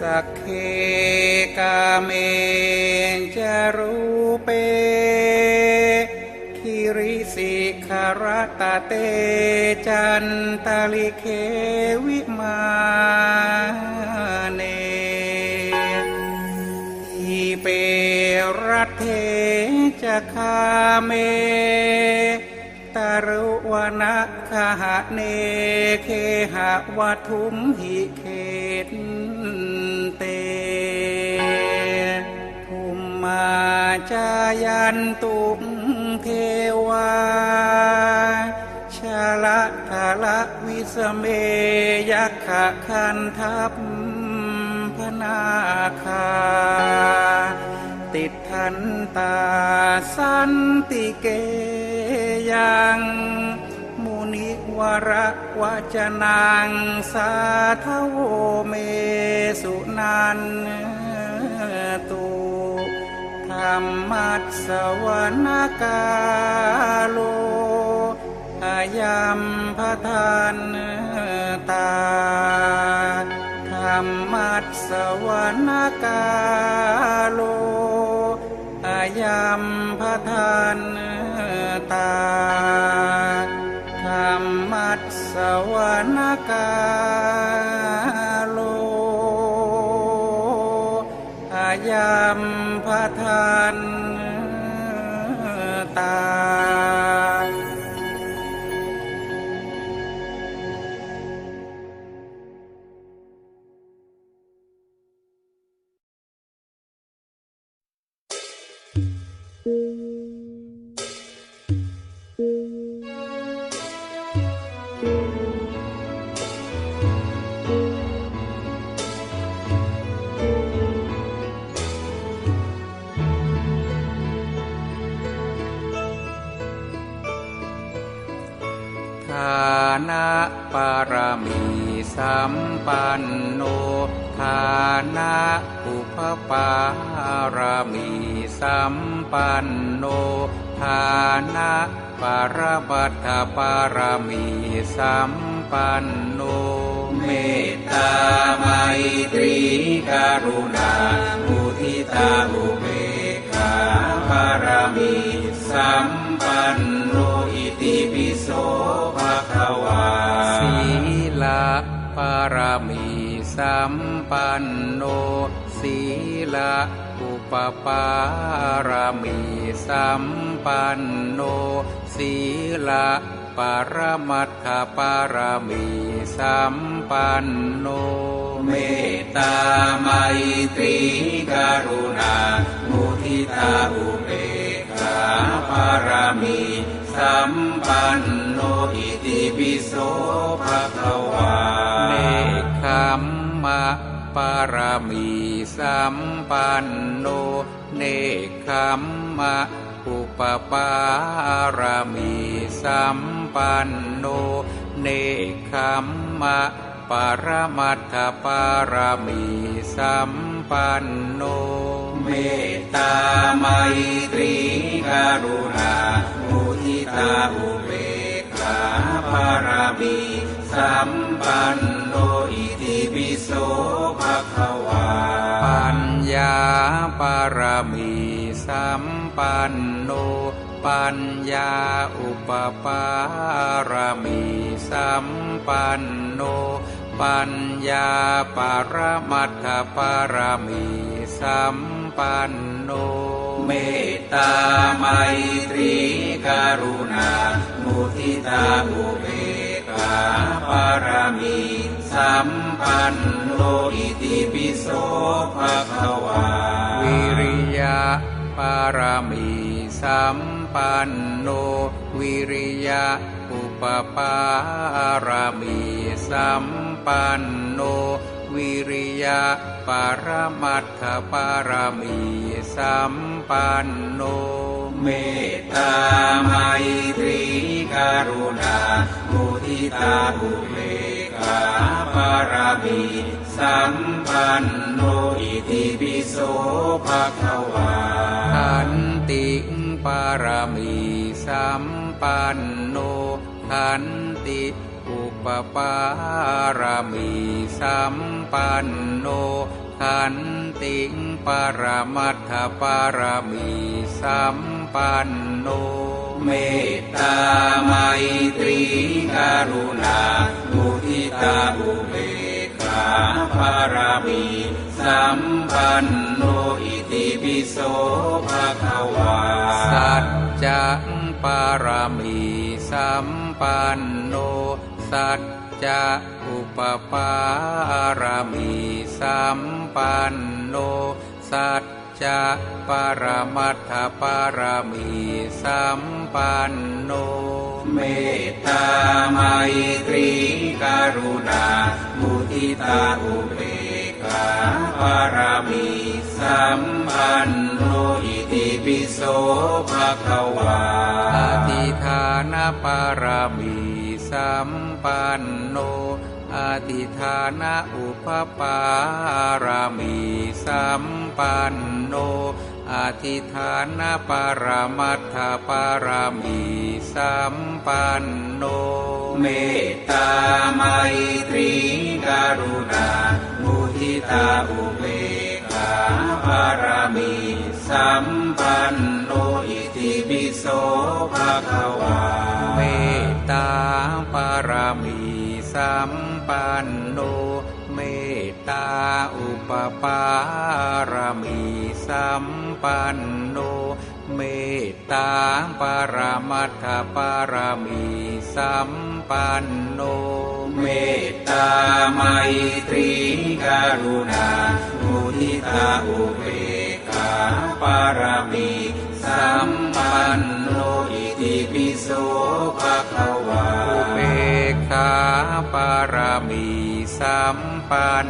สักเคกาเมจารูเปคิริสิขารตาเตจันตาลิเควิมาเนทีเปรัตเทจะคาเมตารุวนะคหะเนเคหะวัทุมหิเขตเต มาจายันตุเทวาชาละทาละวิสเมยักขะคันทัพพนาคา ติดทันตาสันติเกยังมุนิวระวจนังสาทโวเมสุนันตุ ธรรมัสสวนกาโลอายัมพทานตาธรรมัสสวนกาโลอายัมพทานตาธรรมัสสวนกาโลำพระทานตา ฐานะปารมีสัมปันโนฐานะอุปปารมีสัมปันโนฐานะปรมัตถปารมีสัมปันโนเมตตาไมตรีกรุณามุทิตาอุเบกขาปารมีสัม ปารมีสัมปันโนศีลาอุปปารมีสัมปันโนศีลาปรมัตถปารมีสัมปันโน เมตตาไมตรีกรุณามุทิตาอุเบกขาปารมีสัมปันโนอิติปิโสภะคะวาเนคข มะปารมีสัมปันโนเนคขมมะอุปปารมีสัมปันโนเนคขมมะปรมัตถปารมีสัมปันโน เมตตาไมตรีกรุณามุทิตาอุเบกขาปารมีสัมปันโนอิ ปิโสภะคะวา ปัญญาปารมีสัมปันโน ปัญญาอุปปารมีสัมปันโน ปัญญาปารมัตถปารมีสัมปันโน เมตตาไมตรีกรุณา มุทิตาอุเบ กขาปารมีสัมปันโนอิติปิโสภะคะวา วิริยะปารมีสัมปันโนวิริยะอุปปารมีสัมปันโนวิริยะปารมัตถปารมีสัมปันโน เมตตาไมตรีกรุณามุทิตาอุเบกขาปารมีสัมปันโนอิติปิโสภะคะวาขันติปารมีสัมปันโนขันติอุปปารมีสัมปันโนขันติปรมัตถปารมีสัม ปันโน เมตตาไมตรีกรุณามุทิตาอุเบกขาปารมีสัมปันโนอิติปิโสภะคะวาสัจจังปารมีสัมปันโนสัจจะอุปปารมีสัมปันโนสัจ จะปรมัตถปารมีสัมปันโน เมตตาไมตรีกรุณา มุทิตาอุเบกขาปารมีสัมปันโนอิติปิโสภะคะวาอธิฐานปารมีสัมปันโนอธิฐานอุปปารมีสัม ปันโนอธิฐานะปรมัตถปารมีสัมปันโน เมตตาไมตรีกรุณา มุทิตาอุเบกขาปารมีสัมปันโนอิติปิโสภะคะวา เมตตาปารมีสัมปันโน ตาอุปปารมีสัมปันโน เมตตาปรมัตถปารมีสัมปันโน เมตตาไมตรีกรุณามุทิตาอุเบกขาปารมีสัมปันโนอิติปิโสภะคะวาอุเบกขาปารมีสัมปัน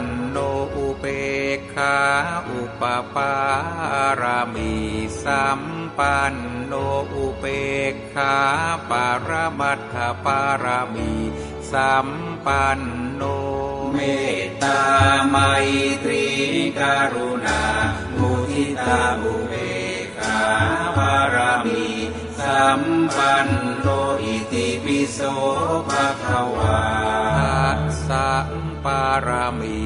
ปปารมีสัมปันโนอุเบกขาปารมัตถปารมีสัมปันโนเมตตาไมตรีกรุณามุทิตาอุเบกขาปารมีสัมปันโนอิติปิโสภะคะวาทัสสะปารมี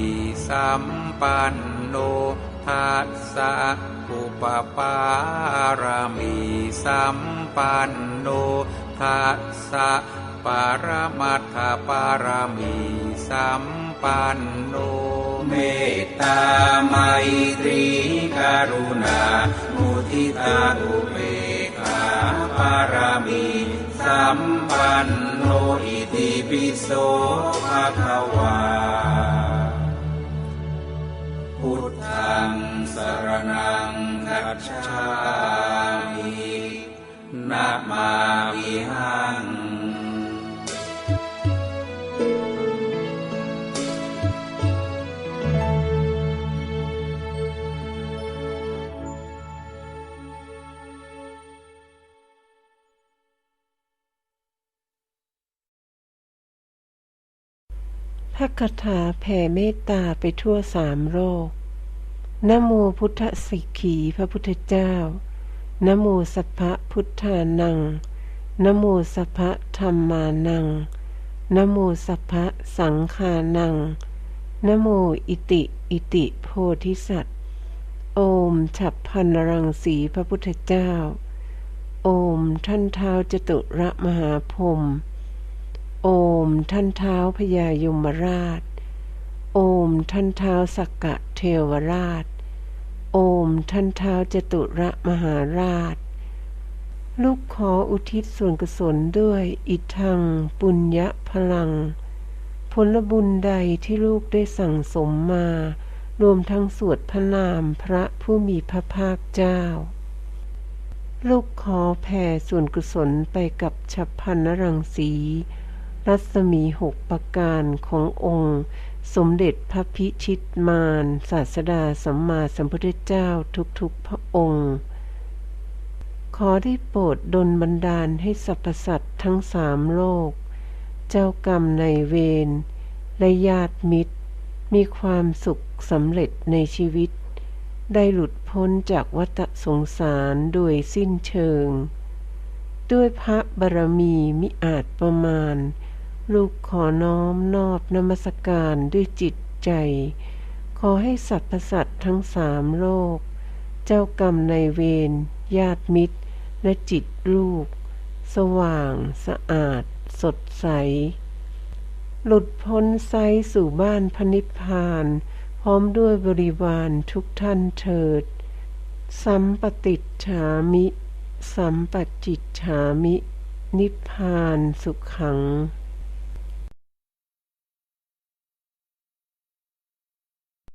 สัมปันโน ทัสสะอุปปารมีสัมปันโนทัสสะปารมัตถปารมีสัมปันโน เมตตาไมตรีกรุณา มุทิตาอุเบกขาปารมีสัมปันโนอิติปิโสภะคะวา สรณังคัจฉามินะมามิหังพระคาถาแผ่เมตตาไปทั่วสามโลก นโมพุทธสิกขีพระพุทธเจ้านโมสัพพะพุทธานังนโมสัพพะธรรมานังนโมสัพพะสังฆานังนโมอิติอิติโพธิสัตว์ โอมฉับพันรังสีพระพุทธเจ้า โอมท่านเท้าจตุระมหาพรมโอมท่านเท้าพญายมราช โอมท่านเท้าสักกะเทวราช โอมท่านเท้าจตุระมหาราช ลูกขออุทิศส่วนกุศลด้วยอิทังปุญญพลัง ผลบุญใดที่ลูกได้สั่งสมมา รวมทั้งสวดพระนามพระผู้มีพระภาคเจ้า ลูกขอแผ่ส่วนกุศลไปกับฉับพันนรังสี รัศมีหกประการขององค์ สมเด็จพระพิชิตมารศาสดาสัมมาสัมพุทธเจ้าทุกๆพระองค์ ขอได้โปรดดลบันดาลให้สรรพสัตว์ทั้งสามโลก เจ้ากรรมในายเวรและญาติมิตร มีความสุขสำเร็จในชีวิต ได้หลุดพ้นจากวัฏสงสารโดยสิ้นเชิง ด้วยพระบารมีมิอาจประมาณ ลูกขอน้อมนอบนมัสการด้วยจิตใจ ขอให้สรรพสัตว์ทั้งสามโลก เจ้ากรรมในเวรญาติมิตร และจิตลูก สว่าง สะอาด สดใส หลุดพ้นไซสู่บ้านพระนิพพาน พร้อมด้วยบริวารทุกท่านเถิด สัมปติฉามิ สัมปจิจฉามิ นิพพานสุขขัง